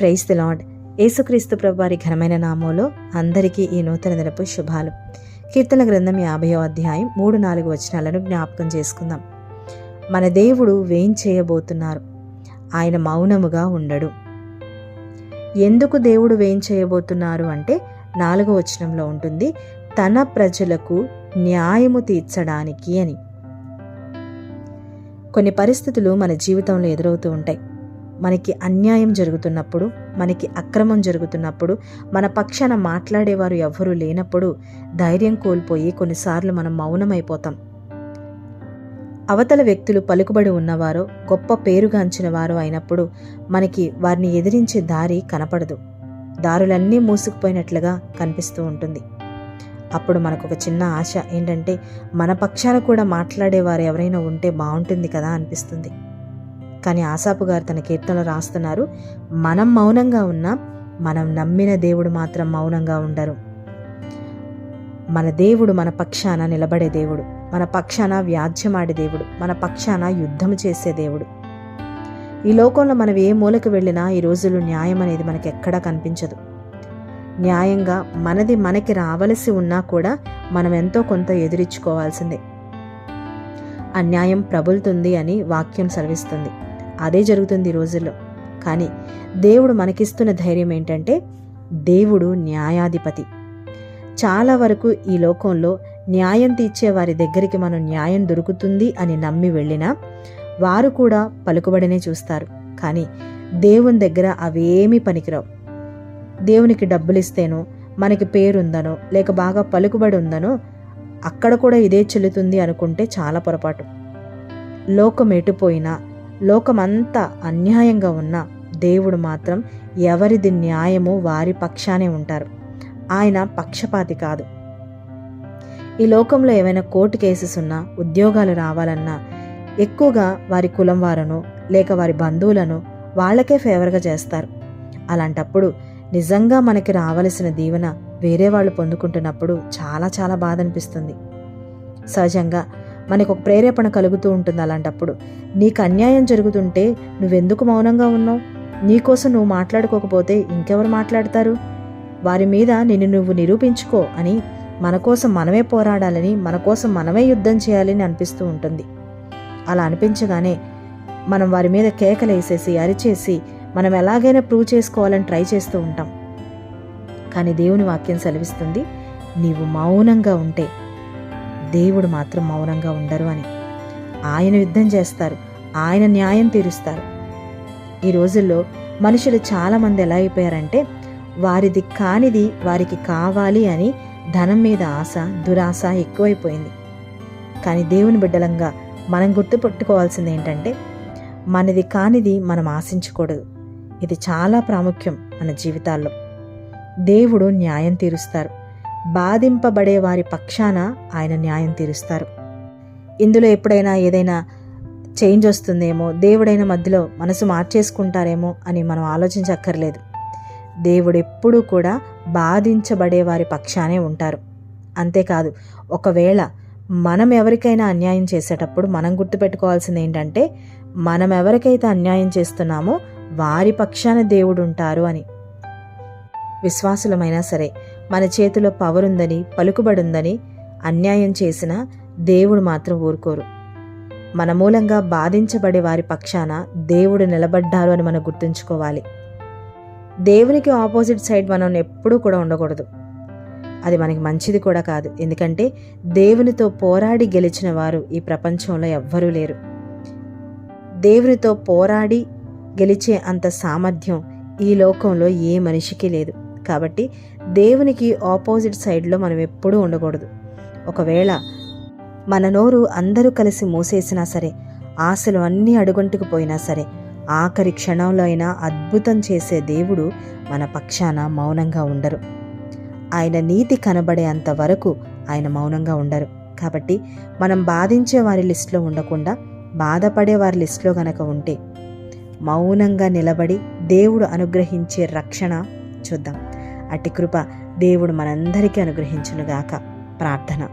Praise the lord యేసుక్రీస్తు ప్రభు వారి ఘనమైన నామంలో అందరికీ ఈ నూతన దినపు శుభాలు. కీర్తన గ్రంథం యాభయో అధ్యాయం మూడు నాలుగు వచనాలను జ్ఞాపకం చేసుకుందాం. మన దేవుడు వేం చేయబోతున్నారు? ఆయన మౌనముగా ఉండడు. ఎందుకు దేవుడు వేం చేయబోతున్నారు అంటే నాలుగో వచనంలో ఉంటుంది తన ప్రజలకు న్యాయము తీర్చడానికి అని. కొన్ని పరిస్థితులు మన జీవితంలో ఎదురవుతూ ఉంటాయి. మనకి అన్యాయం జరుగుతున్నప్పుడు మనకి అక్రమం జరుగుతున్నప్పుడు మన పక్షాన మాట్లాడేవారు ఎవ్వరూ లేనప్పుడు ధైర్యం కోల్పోయి కొన్నిసార్లు మనం మౌనమైపోతాం. అవతల వ్యక్తులు పలుకుబడి ఉన్నవారో గొప్ప పేరుగాంచిన వారో అయినప్పుడు మనకి వారిని ఎదిరించే దారి కనపడదు. దారులన్నీ మూసుకుపోయినట్లుగా కనిపిస్తూ ఉంటుంది. అప్పుడు మనకు ఒక చిన్న ఆశ ఏంటంటే మన పక్షాన కూడా మాట్లాడేవారు ఎవరైనా ఉంటే బాగుంటుంది కదా అనిపిస్తుంది. కానీ ఆసాపు గారు తన కీర్తనలో రాస్తున్నారు మనం మౌనంగా ఉన్నా మనం నమ్మిన దేవుడు మాత్రం మౌనంగా ఉండరు. మన దేవుడు మన పక్షాన నిలబడే దేవుడు మన పక్షాన వ్యాజ్యమాడే దేవుడు మన పక్షాన యుద్ధం చేసే దేవుడు. ఈ లోకంలో మనం ఏ మూలకు వెళ్ళినా ఈ రోజుల్లో న్యాయం అనేది మనకి ఎక్కడా కనిపించదు. న్యాయంగా మనది మనకి రావలసి ఉన్నా కూడా మనం ఎంతో కొంత ఎదురించుకోవాల్సిందే అన్యాయం ప్రబులుతుంది అని వాక్యం సెలవిస్తుంది. అదే జరుగుతుంది ఈ రోజుల్లో. కానీ దేవుడు మనకిస్తున్న ధైర్యం ఏంటంటే దేవుడు న్యాయాధిపతి. చాలా వరకు ఈ లోకంలో న్యాయం తీర్చే వారి దగ్గరికి మనం న్యాయం దొరుకుతుంది అని నమ్మి వెళ్ళినా వారు కూడా పలుకుబడినే చూస్తారు. కానీ దేవుని దగ్గర అవేమీ పనికిరావు. దేవునికి డబ్బులు ఇస్తేనో మనకి పేరుందనో లేక బాగా పలుకుబడి ఉందనో అక్కడ కూడా ఇదే చెల్లుతుంది అనుకుంటే చాలా పొరపాటు. లోకం ఎటుపోయినా లోకమంతా అన్యాయంగా ఉన్నా దేవుడు మాత్రం ఎవరిది న్యాయమో వారి పక్షానే ఉంటారు. ఆయన పక్షపాతి కాదు. ఈ లోకంలో ఏమైనా కోర్టు కేసెస్ ఉన్నా ఉద్యోగాలు రావాలన్నా ఎక్కువగా వారి కులం వారను లేక వారి బంధువులను వాళ్ళకే ఫేవర్గా చేస్తారు. అలాంటప్పుడు నిజంగా మనకి రావలసిన దీవెన వేరే వాళ్ళు పొందుకుంటున్నప్పుడు చాలా చాలా బాధ అనిపిస్తుంది. సహజంగా మనకు ఒక ప్రేరేపణ కలుగుతూ ఉంటుంది అలాంటప్పుడు. నీకు అన్యాయం జరుగుతుంటే నువ్వెందుకు మౌనంగా ఉన్నావు? నీకోసం నువ్వు మాట్లాడుకోకపోతే ఇంకెవరు మాట్లాడతారు? వారి మీద నిన్ను నువ్వు నిరూపించుకో అని మన కోసం మనమే పోరాడాలని మన కోసం మనమే యుద్ధం చేయాలని అనిపిస్తూ ఉంటుంది. అలా అనిపించగానే మనం వారి మీద కేకలేసేసి అరిచేసి మనం ఎలాగైనా ప్రూవ్ చేసుకోవాలని ట్రై చేస్తూ ఉంటాం. కానీ దేవుని వాక్యం సెలవిస్తుంది నీవు మౌనంగా ఉంటే దేవుడు మాత్రం మౌనంగా ఉండరు అని. ఆయన యుద్ధం చేస్తారు. ఆయన న్యాయం తీరుస్తారు. ఈ రోజుల్లో మనుషులు చాలామంది ఎలా అయిపోయారంటే వారిది కానిది వారికి కావాలి అని ధనం మీద ఆశ దురాశ ఎక్కువైపోయింది. కానీ దేవుని బిడ్డలంగా మనం గుర్తుపెట్టుకోవాల్సింది ఏంటంటే మనది కానిది మనం ఆశించకూడదు. ఇది చాలా ప్రాముఖ్యం మన జీవితాల్లో. దేవుడు న్యాయం తీరుస్తారు. బాధింపబడే వారి పక్షాన ఆయన న్యాయం తీరుస్తారు. ఇందులో ఎప్పుడైనా ఏదైనా చేంజ్ వస్తుందేమో దేవుడైన మధ్యలో మనసు మార్చేసుకుంటారేమో అని మనం ఆలోచించక్కర్లేదు. దేవుడు ఎప్పుడూ కూడా బాధించబడే వారి పక్షానే ఉంటారు. అంతేకాదు ఒకవేళ మనం ఎవరికైనా అన్యాయం చేసేటప్పుడు మనం గుర్తుపెట్టుకోవాల్సింది ఏంటంటే మనం ఎవరికైతే అన్యాయం చేస్తున్నామో వారి పక్షాన దేవుడు ఉంటారు అని. విశ్వాసులమైనా సరే మన చేతిలో పవర్ ఉందని పలుకుబడుందని అన్యాయం చేసినా దేవుడు మాత్రం ఊరుకోరు. మన మూలంగా బాధించబడే వారి పక్షాన దేవుడు నిలబడ్డారు అని మనం గుర్తుంచుకోవాలి. దేవునికి ఆపోజిట్ సైడ్ మనం ఎప్పుడూ కూడా ఉండకూడదు. అది మనకి మంచిది కూడా కాదు. ఎందుకంటే దేవునితో పోరాడి గెలిచిన వారు ఈ ప్రపంచంలో ఎవ్వరూ లేరు. దేవునితో పోరాడి గెలిచే అంత సామర్థ్యం ఈ లోకంలో ఏ మనిషికి లేదు. కాబట్టి దేవునికి ఆపోజిట్ సైడ్లో మనం ఎప్పుడూ ఉండకూడదు. ఒకవేళ మన నోరు అందరూ కలిసి మూసేసినా సరే ఆశలు అన్నీ అడుగంటుకు పోయినా సరే ఆఖరి క్షణంలో అయినా అద్భుతం చేసే దేవుడు మన పక్షాన మౌనంగా ఉండరు. ఆయన నీతి కనబడేంత వరకు ఆయన మౌనంగా ఉండరు. కాబట్టి మనం బాధించే వారి లిస్టులో ఉండకుండా బాధపడే వారి లిస్టులో గనక ఉంటే మౌనంగా నిలబడి దేవుడు అనుగ్రహించే రక్షణ చూద్దాం. అట్టి కృప దేవుడు మనందరికీ అనుగ్రహించునుగాక. ప్రార్థన.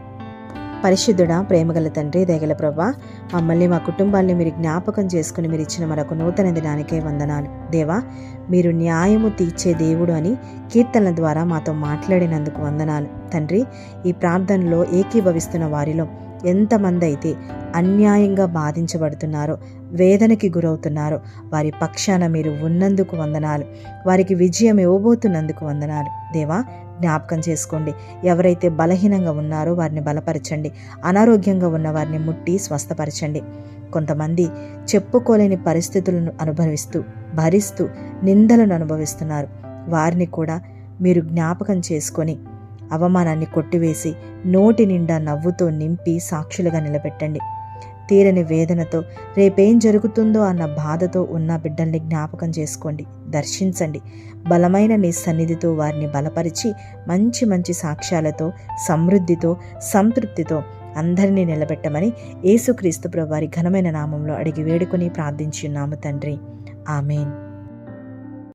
పరిశుద్ధుడా ప్రేమగల తండ్రి దయగల ప్రభా మమ్మల్ని మా కుటుంబాన్ని మీరు జ్ఞాపకం చేసుకుని మీరు ఇచ్చిన మరొక నూతన దినానికే వందనాలు. దేవా మీరు న్యాయము తీర్చే దేవుడు అని కీర్తనల ద్వారా మాతో మాట్లాడినందుకు వందనాలు. తండ్రి ఈ ప్రార్థనలో ఏకీభవిస్తున్న వారిలో ఎంతమంది అయితే అన్యాయంగా బాధించబడుతున్నారో వేదనకి గురవుతున్నారో వారి పక్షాన మీరు ఉన్నందుకు వందనాలు. వారికి విజయం ఇవ్వబోతున్నందుకు వందనాలు. దేవా జ్ఞాపకం చేసుకోండి. ఎవరైతే బలహీనంగా ఉన్నారో వారిని బలపరచండి. అనారోగ్యంగా ఉన్న వారిని ముట్టి స్వస్థపరచండి. కొంతమంది చెప్పుకోలేని పరిస్థితులను అనుభవిస్తూ భరిస్తూ నిందలను అనుభవిస్తున్నారు. వారిని కూడా మీరు జ్ఞాపకం చేసుకొని అవమానాన్ని కొట్టివేసి నోటి నిండా నవ్వుతో నింపి సాక్షులుగా నిలబెట్టండి. తీరని వేదనతో రేపేం జరుగుతుందో అన్న బాధతో ఉన్న బిడ్డల్ని జ్ఞాపకం చేసుకోండి. దర్శించండి. బలమైన నీ సన్నిధితో వారిని బలపరిచి మంచి మంచి సాక్ష్యాలతో సమృద్ధితో సంతృప్తితో అందరినీ నిలబెట్టమని యేసుక్రీస్తు ప్రభు వారి ఘనమైన నామంలో అడిగి వేడుకొని ప్రార్థించున్నాము తండ్రి. ఆమెన్.